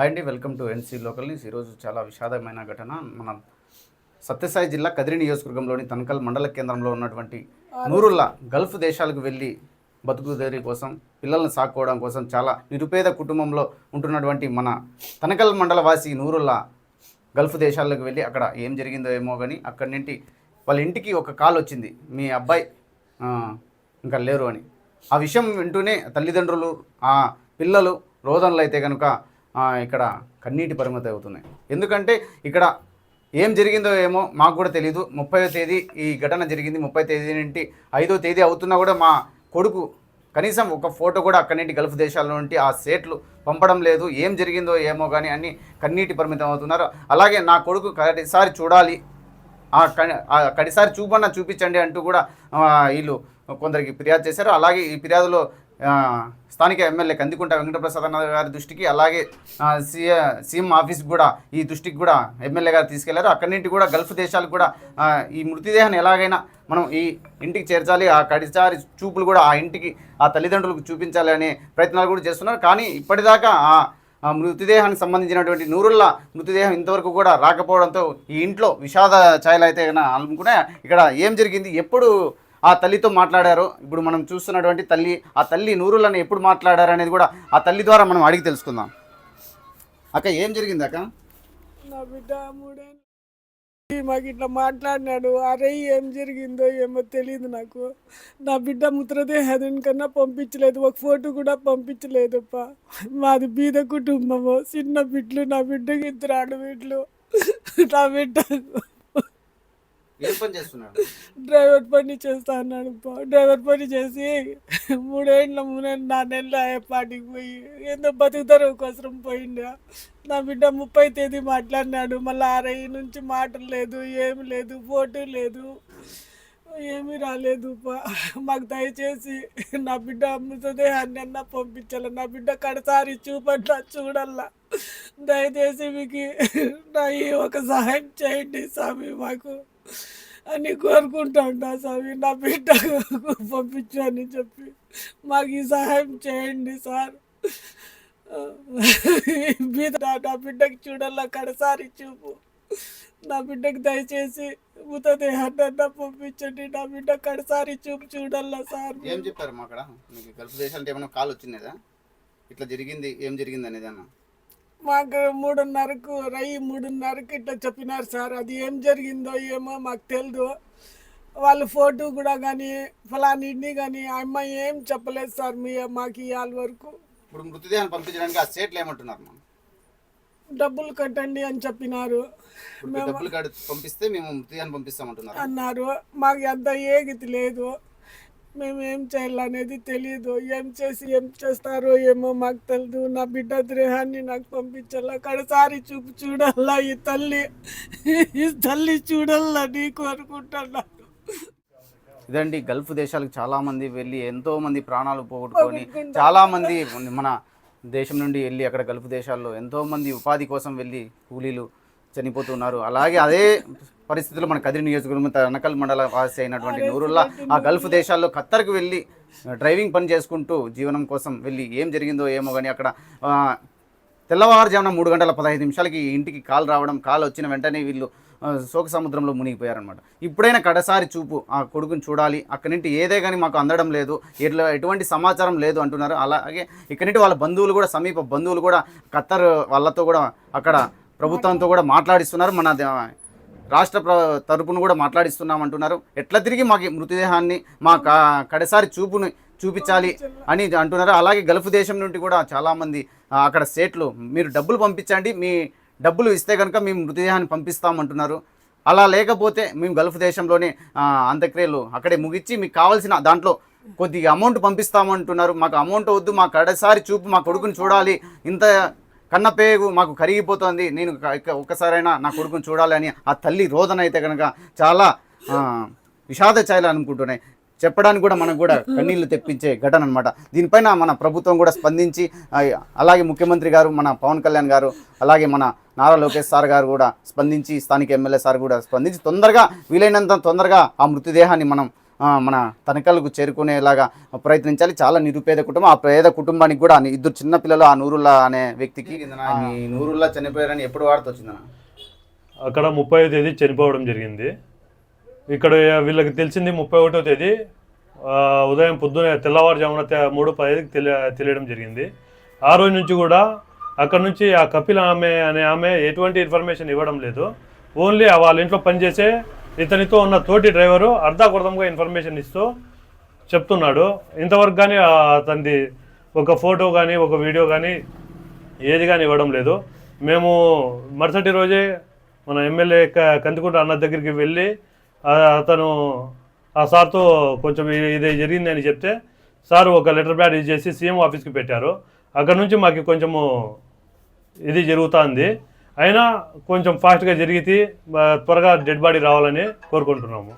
Hi అండి welcome to NC local news. ఈరోజు చాలా విషాదమైన ఘటన. మన సత్యసాయి జిల్లా కదిరి నియోజకవర్గంలోని తనకల్ మండల కేంద్రంలో ఉన్నటువంటి నూరుల్లా గల్ఫ్ దేశాలకు వెళ్ళి బతుకుదేరి కోసం పిల్లల్ని సాకోవడం కోసం చాలా నిరుపేద కుటుంబంలో ఉంటున్నటువంటి మన తనకల్ మండల వాసి నూరుల్లా గల్ఫ్ దేశాలకు వెళ్ళి అక్కడ ఏం జరిగిందో ఏమో కానీ అక్కడి నుండి వాళ్ళ ఇంటికి ఒక కాల్ వచ్చింది. మీ అబ్బాయి ఇంకా లేరు అని. ఆ విషయం వింటూనే తల్లిదండ్రులు ఆ పిల్లలు రోదనలు అయితే కనుక ఇక్కడ కన్నీటి పరిమితి అవుతున్నాయి. ఎందుకంటే ఇక్కడ ఏం జరిగిందో ఏమో మాకు కూడా తెలియదు ముప్పై తేదీ ఈ ఘటన జరిగింది. ముప్పై తేదీ నుండి ఐదో తేదీ అవుతున్నా కూడా మా కొడుకు కనీసం ఒక ఫోటో కూడా అక్కడి నుండి గల్ఫ్ దేశాల నుండి ఆ సేట్లు పంపడం లేదు. ఏం జరిగిందో ఏమో కానీ అన్ని కన్నీటి పరిమితం అవుతున్నారు. అలాగే నా కొడుకు కడిసారి చూడాలి. ఆ కడిసారి చూపన్న చూపించండి అంటూ కూడా వీళ్ళు కొందరికి ఫిర్యాదు చేశారు. అలాగే ఈ ఫిర్యాదులో స్థానిక ఎమ్మెల్యే కందికుంట వెంకటప్రసాద్ అన్న గారి దృష్టికి అలాగే సీఎం ఆఫీస్కి కూడా ఈ దృష్టికి కూడా ఎమ్మెల్యే గారు తీసుకెళ్ళారు. అక్కడి నుండి కూడా గల్ఫ్ దేశాలకు కూడా ఈ మృతదేహాన్ని ఎలాగైనా మనం ఈ ఇంటికి చేర్చాలి. ఆ కడిసారి చూపులు కూడా ఆ ఇంటికి ఆ తల్లిదండ్రులకు చూపించాలి అనే ప్రయత్నాలు కూడా చేస్తున్నారు. కానీ ఇప్పటిదాకా ఆ మృతదేహానికి సంబంధించినటువంటి నూరుల్లా మృతదేహం ఇంతవరకు కూడా రాకపోవడంతో ఈ ఇంట్లో విషాద ఛాయలు అయితే కన్నా అనుకునే ఇక్కడ ఏం జరిగింది? ఎప్పుడు ఆ తల్లితో మాట్లాడారో. ఇప్పుడు మనం చూస్తున్నటువంటి తల్లి ఆ తల్లి నూరులను ఎప్పుడు మాట్లాడారు అనేది కూడా ఆ తల్లి ద్వారా మనం అడిగి తెలుసుకుందాం. అక్క ఏం జరిగింది అక్క? నా బిడ్డ మూడేళ్ళు మాకు ఇట్లా మాట్లాడినాడు. అరే ఏం జరిగిందో ఏమో తెలియదు నాకు. నా బిడ్డ మృతదేహం కన్నా పంపించలేదు. ఒక ఫోటో కూడా పంపించలేదప్ప. మాది బీద కుటుంబము. చిన్న బిడ్డలు నా బిడ్డకి ఇద్దరు ఆడబిడ్డలు. నా బిడ్డ ఏం పని చేస్తున్నాడు? డ్రైవర్ పని చేస్తా అన్నాడు డ్రైవర్ పని చేసి మూడేళ్ళ మూడేళ్ళు నా నెలలు అయ్యేపాటికి పోయి ఏందో బతుకుతారు కోసం పోయిండా. నా బిడ్డ ముప్పై తేదీ మాట్లాడినాడు. మళ్ళీ ఆరై నుంచి మాటలు లేదు ఏమి లేదు ఫోటో లేదు ఏమీ రాలేదు పా. మాకు దయచేసి నా బిడ్డ మృతదేహాన్ని అన్న పంపించాల. నా బిడ్డ కడసారి చూపట్లా చూడల్లా. దయచేసి మీకు నా ఈ ఒక సహాయం చేయండి స్వామి మాకు. అని కోరుకుంటాండా స్వామి నా బిడ్డ పంపించు అని చెప్పి మాకు ఈ సహాయం చేయండి సార్. మీద నా బిడ్డకి చూడాల కడసారి చూపు. నా బిడ్డకి దయచేసి మృతదేహాన్ని అన్నా పంపించండి. నా బిడ్డ కడసారి చూపు చూడాల సార్. ఏం చెప్పారు మా అక్కడ? మీకు గల్ఫ్ దేశాలంటే ఏమైనా కాల్ వచ్చిందా? ఇట్లా జరిగింది ఏం జరిగింది అనేది అన్న? మాకు మూడున్నరకు రై మూడున్నరకు ఇట్లా చెప్పినారు సార్. అది ఏం జరిగిందో ఏమో మాకు తెలియదు వాళ్ళ ఫోటో కూడా కానీ ఫలానిని కానీ ఆ అమ్మాయి ఏం చెప్పలేదు సార్ మీ మాకు ఇవాళ వరకు. ఇప్పుడు మృతదేహాన్ని పంపించడానికి ఆ ఏమంటున్నారు డబ్బులు కట్టండి అని చెప్పినారు. డబ్బులు పంపిస్తే మేము మృతదేహాన్ని పంపిస్తామంటున్నారు. అన్నారు. మాకు ఎంత ఏగితి లేదు. మేము ఏం చేయాలనేది తెలియదు ఏం చేసి ఏం చేస్తారో ఏమో మాకు తెలియదు నా బిడ్డ దేహాన్ని నాకు పంపించాలా? కడసారి చూపు చూడాలా? ఈ తల్లి ఈ తల్లి చూడాలా నీ కోరుకుంటున్నా ఇదండి గల్ఫ్ దేశాలకు చాలా మంది వెళ్ళి ఎంతో మంది ప్రాణాలు పోగొట్టుకొని చాలా మంది మన దేశం నుండి వెళ్ళి అక్కడ గల్ఫ్ దేశాల్లో ఎంతో మంది ఉపాధి కోసం వెళ్ళి కూలీలు చనిపోతున్నారు. అలాగే అదే పరిస్థితుల్లో మన కదిరి నియోజకవర్గం తనకల్ మండల వాసి అయినటువంటి నూరుల్లా ఆ గల్ఫ్ దేశాల్లో ఖత్తర్కు వెళ్ళి డ్రైవింగ్ పని చేసుకుంటూ జీవనం కోసం వెళ్ళి ఏం జరిగిందో ఏమో కానీ అక్కడ తెల్లవారుజామున మూడు గంటల పదహైదు నిమిషాలకి ఇంటికి కాల్ రావడం కాల్ వచ్చిన వెంటనే వీళ్ళు శోక సముద్రంలో మునిగిపోయారనమాట ఇప్పుడైనా కడసారి చూపు ఆ కొడుకుని చూడాలి. అక్కడి నుండి ఏదే కానీ మాకు అందడం లేదు. ఎట్లా ఎటువంటి సమాచారం లేదు అంటున్నారు. అలాగే ఇక్కడి నుండి వాళ్ళ బంధువులు కూడా సమీప బంధువులు కూడా ఖత్తర్ వాళ్ళతో కూడా అక్కడ ప్రభుత్వంతో కూడా మాట్లాడిస్తున్నారు. మన రాష్ట్ర ప్ర తరపున కూడా మాట్లాడిస్తున్నాం అంటున్నారు. ఎట్లా తిరిగి మాకు మృతదేహాన్ని మా కడసారి చూపుని చూపించాలి అని అంటున్నారు. అలాగే గల్ఫ్ దేశం నుండి కూడా చాలామంది అక్కడ సేట్లు మీరు డబ్బులు పంపించండి మీ డబ్బులు ఇస్తే కనుక మేము మృతదేహాన్ని పంపిస్తామంటున్నారు అలా లేకపోతే మేము గల్ఫ్ దేశంలోనే అంత్యక్రియలు అక్కడే ముగించి మీకు కావాల్సిన దాంట్లో కొద్దిగా అమౌంట్ పంపిస్తామంటున్నారు మాకు అమౌంట్ వద్దు మా కడసారి చూపు మా కొడుకుని చూడాలి. ఇంత కన్నపేగు మాకు కరిగిపోతుంది. నేను ఒక్కసారైనా నా కొడుకుని చూడాలని ఆ తల్లి రోదన అయితే కనుక చాలా విషాద చేయాలనుకుంటున్నాయి అనుకుంటున్నాయి. చెప్పడానికి కూడా మనకు కూడా కన్నీళ్ళు తెప్పించే ఘటన అనమాట దీనిపైన మన ప్రభుత్వం కూడా స్పందించి అలాగే ముఖ్యమంత్రి గారు మన పవన్ కళ్యాణ్ గారు అలాగే మన నారా లోకేష్ సార్ గారు కూడా స్పందించి స్థానిక ఎమ్మెల్యే సార్ కూడా స్పందించి తొందరగా వీలైనంత తొందరగా ఆ మృతదేహాన్ని మనం మన తనకలకు చేరుకునేలాగా ప్రయత్నించాలి. చాలా నిరుపేద కుటుంబం. ఆ పేద కుటుంబానికి కూడా ఇద్దరు చిన్న పిల్లలు ఆ నూరుల్లా అనే వ్యక్తికి ఈ నూరుల్లా చనిపోయారని ఎప్పుడు వార్త వచ్చిందన్న అక్కడ ముప్పై తేదీ చనిపోవడం జరిగింది. ఇక్కడ వీళ్ళకి తెలిసింది ముప్పై ఒకటో తేదీ ఆ, ఉదయం పొద్దున తెల్లవారుజామున మూడు పదికి తెలియ తెలియడం జరిగింది. ఆ రోజు నుంచి కూడా అక్కడ నుంచి ఆ కపిల ఆమె అనే ఆమె ఎటువంటి ఇన్ఫర్మేషన్ ఇవ్వడం లేదు. ఓన్లీ వాళ్ళ ఇంట్లో పనిచేసే ఇతనితో ఉన్న తోటి డ్రైవరు అర్ధాకృతంగా ఇన్ఫర్మేషన్ ఇస్తూ చెప్తున్నాడు. ఇంతవరకు కానీ అతనిది ఒక ఫోటో కానీ ఒక వీడియో కానీ ఏది కానీ ఇవ్వడం లేదు. మేము మరుసటి రోజే మన ఎమ్మెల్యే కందికుంట అన్న దగ్గరికి వెళ్ళి అతను ఆ సార్తో కొంచెం ఇది జరిగింది అని చెప్తే సార్ ఒక లెటర్ ప్యాడ్ చేసి సీఎం ఆఫీస్కి పెట్టారు. అక్కడ నుంచి మాకు కొంచెము ఇది జరుగుతుంది. అయినా కొంచెం ఫాస్ట్గా జరిగితే త్వరగా డెడ్ బాడీ రావాలని కోరుకుంటున్నాము.